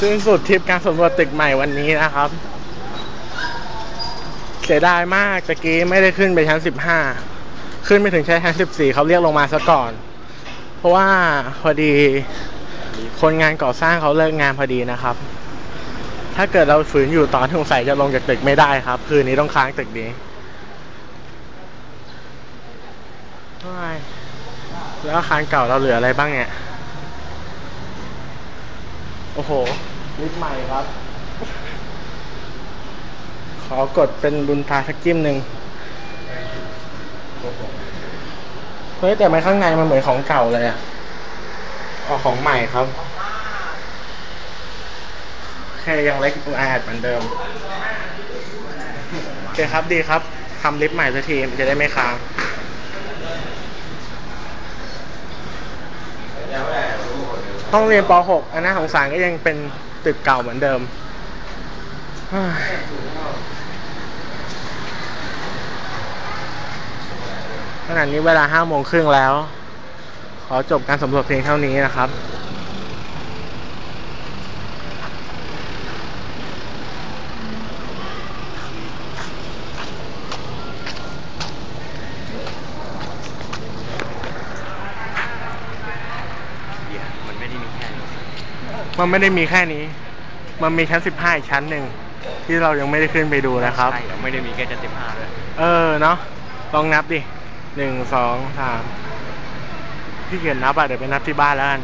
สิ้นสุดทริปการสำรวจตึกใหม่วันนี้นะครับ เสียดายมากตะกี้ไม่ได้ขึ้นไปชั้นสิบห้าขึ้นไปถึงชั้นสิบสี่เขาเรียกลงมาซะก่อน เพราะว่าพอดีคนงานก่อสร้างเขาเลิกงานพอดีนะครับ ถ้าเกิดเราฝืนอยู่ตอนสงสัยจะลงจากตึกไม่ได้ครับ คืนนี้ต้องค้างตึกนี้แล้วอาคารเก่าเราเหลืออะไรบ้างเนี่ย โอ้โห ลิฟต์ใหม่ครับ ขอกดเป็นบุญตาสักจิ้มหนึ่งเฮ้ยแต่มันข้างในมันเหมือนของเก่าเลยอะออกของใหม่ครับแค่ยังเล็กแอดเหมือนเดิมโอเคครับดีครับทำลิฟต์ใหม่สักทีมันจะได้ไม่ค้าง ห้องเรียนป .6 อันน่าสงสารก็ยังเป็นตึกเก่าเหมือนเดิมเฮ้ยขณะนี้เวลาห้าโมงครึ่งแล้ว ขอจบการสำรวจเพียงเท่านี้นะครับ เดี๋ยวมันไม่ได้มีแค่นี้ มันไม่ได้มีแค่นี้ มันมีชั้นสิบห้าอีกชั้นหนึ่งที่เรายังไม่ได้ขึ้นไปดูนะครับ ใช่แล้วไม่ได้มีแค่ชั้นสิบห้าด้วยเออเนาะลองนับดิหนึ่งสองสามพี่เขียนนับอะเดี๋ยวไปนับที่บ้านแล้วกัน